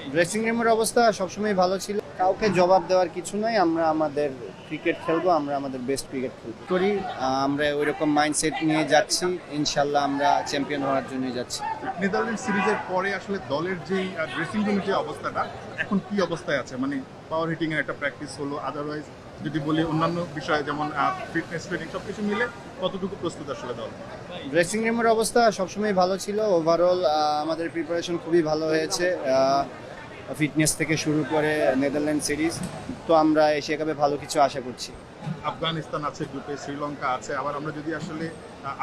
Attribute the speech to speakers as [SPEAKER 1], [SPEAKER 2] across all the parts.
[SPEAKER 1] Dressing রুমের অবস্থা সবসময় ভালো ছিল। কাউকে জবাব দেওয়ার কিছু নয় আমরা আমাদের ক্রিকেট খেলব আমরা আমাদের বেস্ট ক্রিকেট খেলব। করি আমরা ওই রকম মাইন্ডসেট নিয়ে যাচ্ছি ইনশাল্লাহ আমরা চ্যাম্পিয়ন হওয়ার জন্য যাচ্ছি।
[SPEAKER 2] নেদারল্যান্ড সিরিজের পরে আসলে দলের যেই ড্রেসিং রুমের যে অবস্থাটা এখন কি অবস্থায় আছে? মানে পাওয়ার হিটিং এর একটা প্র্যাকটিস হলো আদারওয়াইজ যদি বলি অন্যান্য বিষয়ে যেমন ফিটনেস ট্রেনিং সব কিছু মিলে কতটুকু প্রস্তুত আসলে দল?
[SPEAKER 1] ড্রেসিং রুমের অবস্থা সবসময় ভালো ছিল। ওভারঅল আমাদের প্রিপারেশন খুবই ভালো হয়েছে। ফিটনেস থেকে শুরু করে নেদারল্যান্ড সিরিজ তো আমরা এশিয়া কাপে ভালো কিছু আশা করছি।
[SPEAKER 2] আফগানিস্তান আছে গ্রুপে শ্রীলঙ্কা আছে আবার আমরা যদি আসলে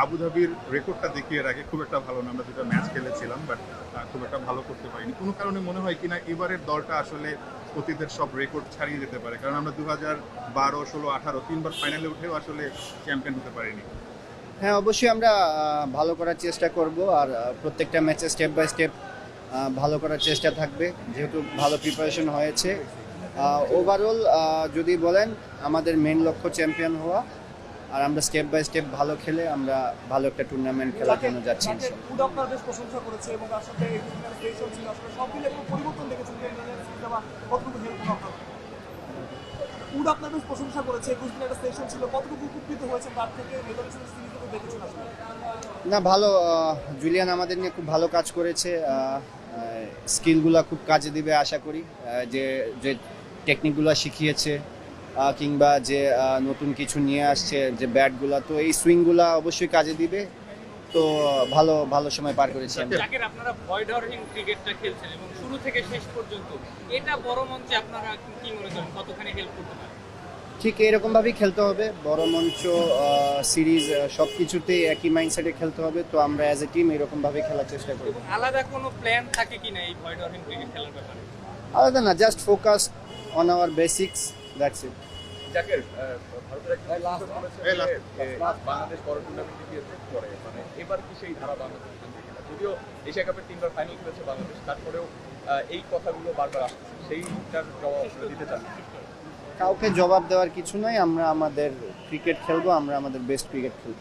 [SPEAKER 2] আবুধাবির রেকর্ডটা দেখিয়ে রাখি খুব একটা ভালো না আমরা দুটো ম্যাচ খেলেছিলাম বাট খুব একটা ভালো করতে পারিনি। কোনো কারণে মনে হয় কিনা এবারের দলটা আসলে অতীতের সব রেকর্ড ছাড়িয়ে যেতে পারে কারণ আমরা দু হাজার বারো ষোলো আঠারো তিনবার ফাইনালে উঠেও আসলে চ্যাম্পিয়ন হতে পারিনি।
[SPEAKER 1] হ্যাঁ অবশ্যই আমরা ভালো করার চেষ্টা করব আর প্রত্যেকটা ম্যাচে স্টেপ বাই স্টেপ ভালো করার চেষ্টা থাকবে যেহেতু ভালো প্রিপারেশন হয়েছে। ওভারঅল যদি বলেন আমাদের মেন লক্ষ্য চ্যাম্পিয়ন হওয়া আর আমরা স্টেপ বাই স্টেপ ভালো খেলে আমরা ভালো একটা টুর্নামেন্ট খেলার জন্য যাচ্ছি
[SPEAKER 3] এবং আসলে সব মিলে পরিবর্তন দেখেছেন হেল্প আপনার বেশ প্রশংসা করেছে, একুশ দিনের একটা সেশন ছিল, কতটুকু উপকৃত তার থেকে সিরিজে তো দেখেছেন
[SPEAKER 1] না, ভালো জুলিয়ান আমাদের নিয়ে খুব ভালো কাজ করেছে স্কিলগুলো খুব কাজে দিবে আশা করি যে যে টেকনিকগুলো শিখিয়েছে কিংবা যে নতুন কিছু নিয়ে আসছে, যে ব্যাটগুলো তো এই সুইংগুলো অবশ্যই কাজে দিবে। তো ভালো ভালো সময় পার করেছি
[SPEAKER 4] জাকের আপনারা ভয় ডরহীন ক্রিকেটটা খেলছেন এবং শুরু থেকে শেষ পর্যন্ত এটা বড় মঞ্চে আপনারা কি মনে করেন কতখানি হেল্প করতে পারে?
[SPEAKER 1] ঠিক এরকম ভাবেই খেলতে হবে। বড় মঞ্চ সিরিজ সব কিছুতেই একই মাইন্ডসেটে খেলতে হবে। তো আমরা অ্যাজ এ টিম এরকম ভাবে খেলার চেষ্টা করব।
[SPEAKER 4] আলাদা কোনো প্ল্যান থাকে কিনা এই ভয় ডরহীন ক্রিকেট খেলার ব্যাপারে?
[SPEAKER 1] আলাদা না just focus on our basics that's it
[SPEAKER 5] Zaker ভারতের একটা সূত্র বলেছে
[SPEAKER 2] এই
[SPEAKER 5] যে,
[SPEAKER 2] last,
[SPEAKER 5] এ, বাংলাদেশ বড় টুর্নামেন্টে গিয়েছে পরে মানে এবার কি সেই ধারা বাংলাদেশ যদিও এশিয়া কাপের তিনবার ফাইনাল খেলেছে বাংলাদেশ তারপরেও আহ, এই কথাগুলো বারবার সেইটার জবাব দিতে চান
[SPEAKER 1] কাউকে জবাব দেওয়ার কিছু নয় আমরা আমাদের ক্রিকেট খেলব আমরা আমাদের বেস্ট ক্রিকেট খেলব।